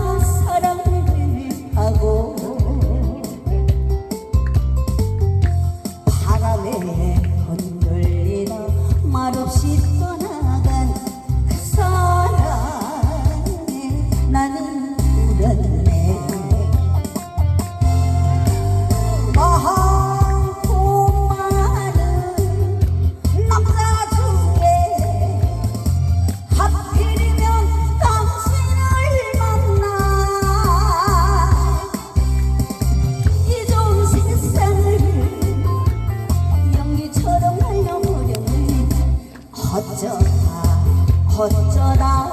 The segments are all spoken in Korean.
else. 어쩌다 어쩌다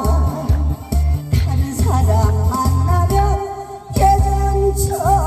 한 사람 만나면 예전처럼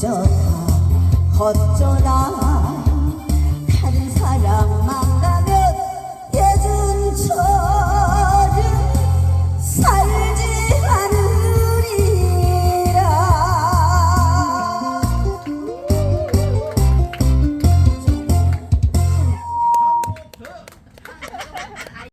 어쩌다 어쩌다 다른 사람 만나면 예전처럼